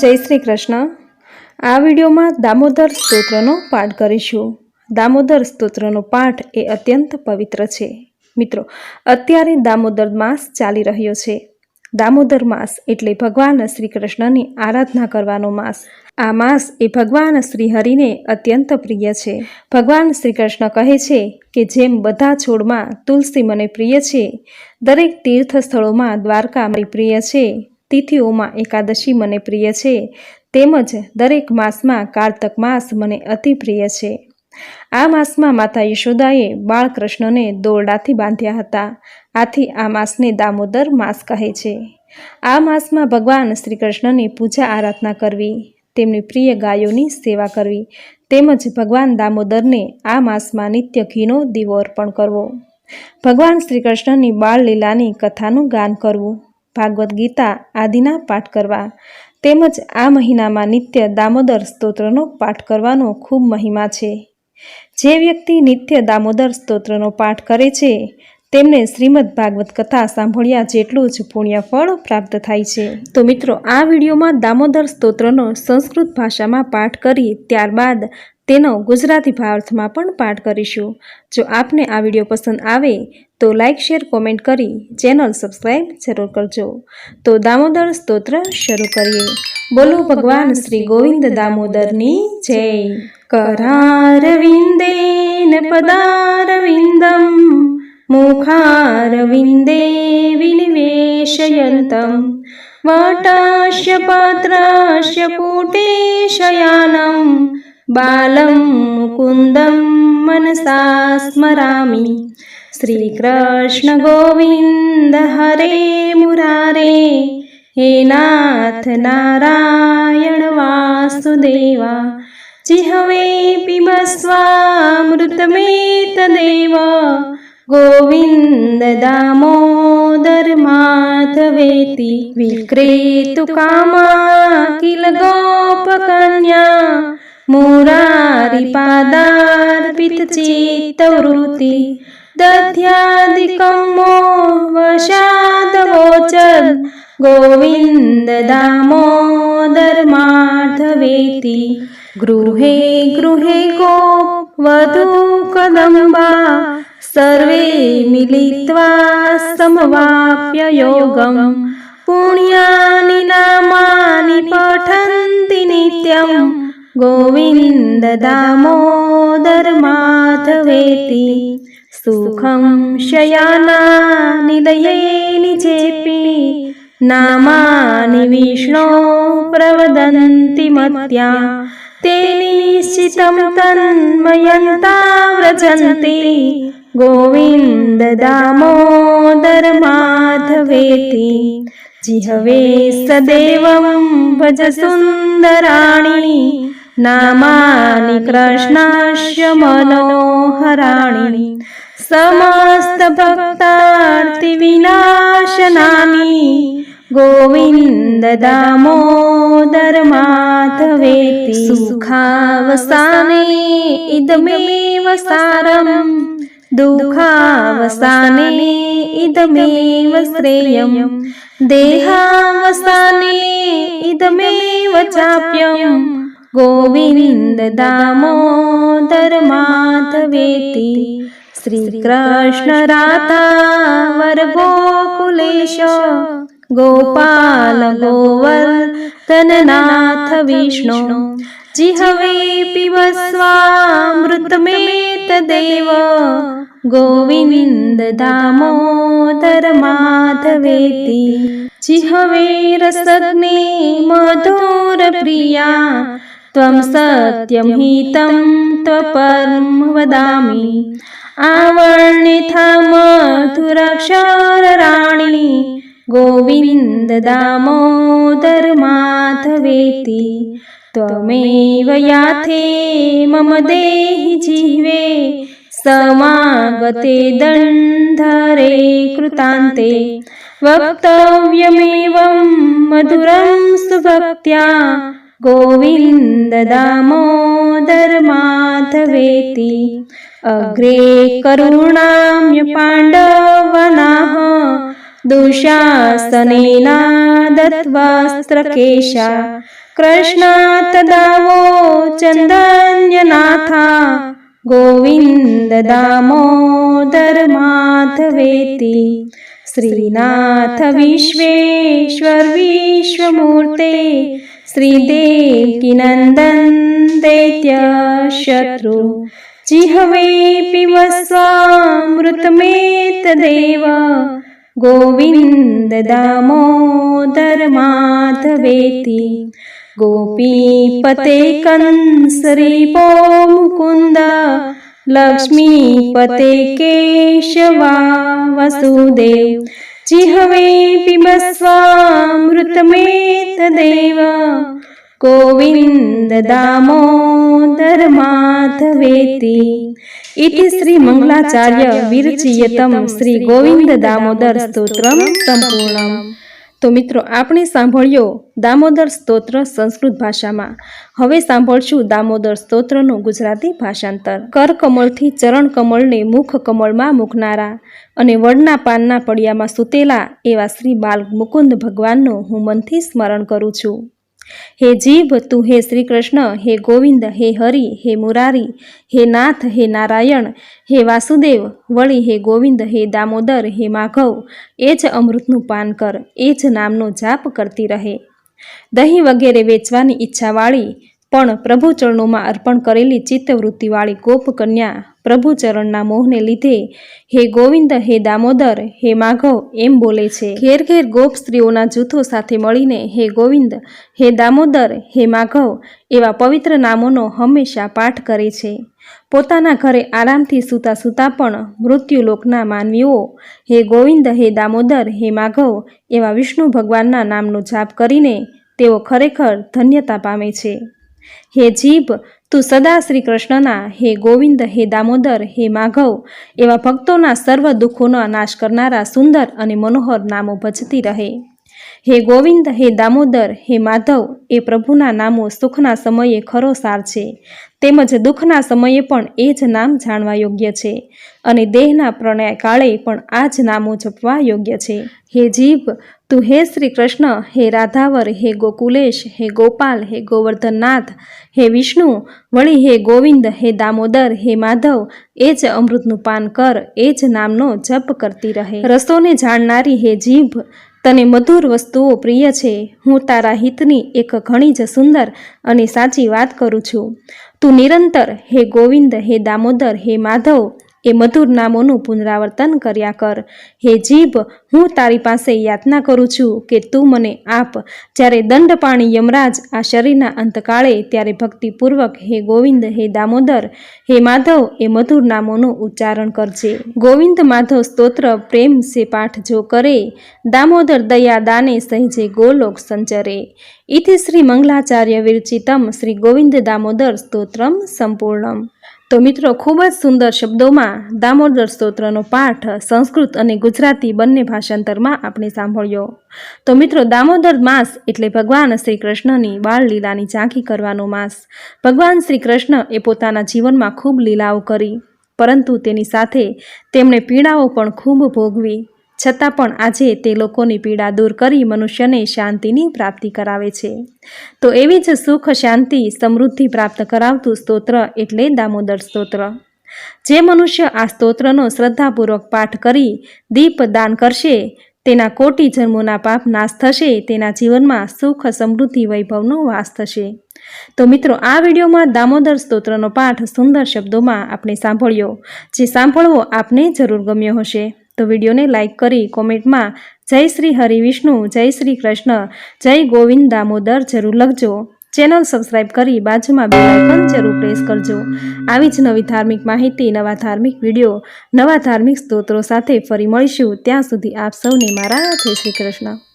જય શ્રી કૃષ્ણ. આ વિડીયોમાં દામોદર સ્તોત્રનો પાઠ કરીશું. દામોદર સ્તોત્રનો પાઠ એ અત્યંત પવિત્ર છે. મિત્રો, અત્યારે દામોદર માસ ચાલી રહ્યો છે. દામોદર માસ એટલે ભગવાન શ્રી કૃષ્ણની આરાધના કરવાનો માસ. આ માસ એ ભગવાન શ્રી હરિને અત્યંત પ્રિય છે. ભગવાન શ્રી કૃષ્ણ કહે છે કે જેમ બધા છોડમાં તુલસી મને પ્રિય છે, દરેક તીર્થ સ્થળોમાં દ્વારકા મારી પ્રિય છે તિથિઓમાં એકાદશી મને પ્રિય છે. તેમજ દરેક માસમાં કારતક માસ મને અતિ પ્રિય છે. આ માસમાં માતા યશોદાએ બાળકૃષ્ણને દોરડાથી બાંધ્યા હતા. આથી આ માસને દામોદર માસ કહે છે. આ માસમાં ભગવાન શ્રી કૃષ્ણની પૂજા આરાધના કરવી, તેમની પ્રિય ગાયોની સેવા કરવી, તેમજ ભગવાન દામોદરને આ માસમાં નિત્ય ઘીનો દીવો અર્પણ કરવો. ભગવાન શ્રી કૃષ્ણની બાળ કથાનું ગાન કરવું. ભાગવદ્ ગીતા આદિના પાઠ કરવા. તેમજ આ મહિનામાં નિત્ય દામોદર સ્તોત્રનો પાઠ કરવાનો ખૂબ મહિમા છે. જે વ્યક્તિ નિત્ય દામોદર સ્તોત્રનો પાઠ કરે છે, તેમને શ્રીમદ ભાગવત કથા સાંભળ્યા જેટલું જ પુણ્ય ફળ પ્રાપ્ત થાય છે. તો મિત્રો, આ વિડીયોમાં દામોદર સ્તોત્રનો સંસ્કૃત ભાષામાં પાઠ કરી ત્યારબાદ તેનો ગુજરાતી ભાવાર્થમાં પણ પાઠ કરીશું. જો આપને આ વીડિયો પસંદ આવે, તો લાઇક શેર, કોમેન્ટ કરી ચેનલ સબસ્ક્રાઈબ જરૂર કરજો. તો દામોદર સ્તોત્ર શરૂ કરીએ. બોલો ભગવાન શ્રી ગોવિંદ દામોદરની જય. કરારવિંદેન પદારવિંદમ મુખારવિંદે વિનિવેશયંતમ. વટાશ્ય, પાત્રાશ્ય, કૂટેશયાનમ बालं मुकुन्दं मनसा स्मरामि। श्रीकृष्णगोविन्द हरे मुरारे हे नाथ नारायण वासुदेवा जिहवे पिबस्वामृतमेतदेव गोविन्द दामोदर माधवेति विक्रेतुकामा किल गोपकन्या मुरारिपादार्पितचेतवृत्ति दध्यादिकं मो वशादरोच गोविन्ददामो गृहे गृहे गो वधूकदं सर्वे मिलित्वा समवाप्य योगं पुण्यानि नामानि पठन्ति नित्यम् गोविन्द दामोदर माधवेति सुखं शयानानिलये निजेपि नामानि विष्णो प्रवदन्ति मत्या ते निश्चितं तन्मयन्ता व्रजन्ति गोविन्द दामोदर माधवेति जिहवे सदेवं भज सुन्दराणि नामानि कृष्णस्य मनोहराणि समस्तभक्तार्तिविनाशनानि गोविन्द दामोदर माधवेति सुखावसाने इदमेव सारं दुःखावसाने इदमेव श्रेयं देहावसाने इदमेव चाप्यं गोविन्द दामोदर माधवेति श्रीकृष्णराधा वरगोकुलेश गोपाल गोवर्धननाथ विष्णु जिहवे पिबस्वामृतमेतदेव गोविन्द दामोदर माधवेति जिहवे रसग्ने मधुरप्रिया त्वं सत्यं हितं त्वपर्म वदामि। आवर्णिथा गोविन्द दामोदर माधवेति। त्वमेव याथे मम देहि जीवे। समागते दण्डरे कृतान्ते। वक्तव्यमेवं मधुरं सुभक्त्या गोविन्द दामोदर माधवेति अग्रे करुणाम्य पाण्डवनाः दुःशासनेना दत्वास्त्रकेशा कृष्णात् दावो चन्दन्यनाथा गोविन्द दामोदर माधवेति श्रीनाथ विश्वेश्वर विश्वमूर्ते श्रीदेवकीनन्दन दैत्य शत्रु जिह्वे पिबस्वामृतमेतदेव गोविन्द दामोदर माधवेति। गोपीपते कंसरीपो मुकुन्द लक्ष्मीपते केशवा वसुदेव जिहवे स्वामृतमेत गोविन्द दामो दर् इति श्रीमङ्गलाचार्य विरचियतं श्री दामोदर स्तोत्रम् सम्पूर्णम्। તો મિત્રો, આપણે સાંભળ્યો દામોદર સ્તોત્ર સંસ્કૃત ભાષામાં. હવે સાંભળશું દામોદર સ્તોત્રનું ગુજરાતી ભાષાંતર. કરકમળથી ચરણ કમળને મુખ કમળમાં મૂકનારા અને વડના પાનના પડિયામાં સૂતેલા એવા શ્રી બાલ મુકુંદ ભગવાનનું હું મનથી સ્મરણ કરું છું. હે જીભ, તું હે શ્રી કૃષ્ણ હે ગોવિંદ, હે હરિ, હે મુરારી, હે નાથ, હે નારાયણ, હે વાસુદેવ, વળી હે ગોવિંદ, હે દામોદર, હે માઘવ, એ જ અમૃતનું પાન કર, એ જ નામનો જાપ કરતી રહે. દહીં વગેરે વેચવાની ઈચ્છાવાળી પણ પ્રભુ ચરણોમાં અર્પણ કરેલી ચિત્તવૃત્તિવાળી ગોપ કન્યા પ્રભુ ચરણના મોહને લીધે, હે ગોવિંદ, હે દામોદર, હે માઘવ એમ બોલે છે. ઘેર ઘેર ગોપ સ્ત્રીઓના જૂથો સાથે મળીને, હે ગોવિંદ, હે દામોદર, હે માઘવ એવા પવિત્ર નામોનો હંમેશા પાઠ કરે છે. પોતાના ઘરે આરામથી સૂતા સૂતા પણ મૃત્યુલોકના માનવીઓ, હે ગોવિંદ, હે દામોદર, હે માઘવ એવા વિષ્ણુ ભગવાનના નામનો જાપ કરીને તેઓ ખરેખર ધન્યતા પામે છે. હે જીભ, તું સદા શ્રી કૃષ્ણના હે ગોવિંદ, હે દામોદર, હે માઘવ, એવા ભક્તોના સર્વ દુઃખોનો નાશ કરનારા સુંદર અને મનોહર નામો ભજતી રહે. હે ગોવિંદ, હે દામોદર, હે માધવ, એ પ્રભુના નામો સુખના સમયે ખરો સાર છે. તેમજ દુઃખના સમયે પણ એ જ નામ જાણવા યોગ્ય છે અને દેહના પ્રણય કાળે પણ આ જ નામો જપવા યોગ્ય છે. હે જીભ, તું હે શ્રી કૃષ્ણ હે રાધાવર, હે ગોકુલેશ, હે ગોપાલ, હે ગોવર્ધનનાથ, હે વિષ્ણુ, વળી હે ગોવિંદ, હે દામોદર, હે માધવ, એ જ અમૃતનું પાન કર, એ જ નામનો જપ કરતી રહે. રસોને જાણનારી હે જીભ, તને મધુર વસ્તુઓ પ્રિય છે. હું તારા હિતની એક ઘણી જ સુંદર અને સાચી વાત કરું છું. તું નિરંતર, હે ગોવિંદ, હે દામોદર, હે માધવ, એ મધુર નામોનું પુનરાવર્તન કર્યા કર. હે જીભ, હું તારી પાસે યાતના કરું છું કે તું મને આપ. જ્યારે દંડપાણી યમરાજ આ શરીરના અંતકાળે ત્યારે ભક્તિપૂર્વક હે ગોવિંદ, હે દામોદર, હે માધવ, એ મધુર નામોનું ઉચ્ચારણ કરજે. ગોવિંદ માધવ સ્તોત્ર, પ્રેમ સે પાઠ જો કરે, દામોદર દયા દાને સહેજે ગોલોક સંચરે. ઇતિ શ્રી મંગલાચાર્ય વિરચિતમ શ્રી ગોવિંદ દામોદર સ્તોત્રમ સંપૂર્ણમ. તો મિત્રો, ખૂબ જ સુંદર શબ્દોમાં દામોદર સ્તોત્રનો પાઠ સંસ્કૃત અને ગુજરાતી બંને ભાષાંતરમાં આપણે સાંભળ્યો. તો મિત્રો, દામોદર માસ એટલે ભગવાન શ્રી કૃષ્ણની બાળ લીલાની ઝાંખી કરવાનો માસ. ભગવાન શ્રી કૃષ્ણ એ પોતાના જીવનમાં ખૂબ લીલાઓ કરી, પરંતુ તેની સાથે તેમણે પીડાઓ પણ ખૂબ ભોગવી. છતાં પણ આજે તે લોકોની પીડા દૂર કરી મનુષ્યને શાંતિની પ્રાપ્તિ કરાવે છે. તો એવી જ સુખ, શાંતિ, સમૃદ્ધિ પ્રાપ્ત કરાવતું સ્તોત્ર એટલે દામોદર સ્તોત્ર. જે મનુષ્ય આ સ્તોત્રનો શ્રદ્ધાપૂર્વક પાઠ કરી દીપ દાન કરશે, તેના કોટી જન્મોના પાપ નાશ થશે, તેના જીવનમાં સુખ, સમૃદ્ધિ, વૈભવનો વાસ થશે. તો મિત્રો, આ વિડીયોમાં દામોદર સ્તોત્રનો પાઠ સુંદર શબ્દોમાં આપણે સાંભળ્યો. જે સાંભળવો આપને જરૂર ગમ્યો હશે. તો વિડીયોને લાઇક કરી કોમેન્ટમાં જય શ્રી હરિ વિષ્ણુ, જય શ્રી કૃષ્ણ, જય ગોવિંદ દામોદર જરૂર લખજો. ચેનલ સબસ્ક્રાઇબ કરી બાજુમાં બે આઇકન જરૂર પ્રેસ કરજો. આવી જ નવી ધાર્મિક માહિતી, નવા ધાર્મિક વીડિયો, નવા ધાર્મિક સ્તોત્રો સાથે ફરી મળીશું. ત્યાં સુધી આપ સૌને મારા જય શ્રી કૃષ્ણ.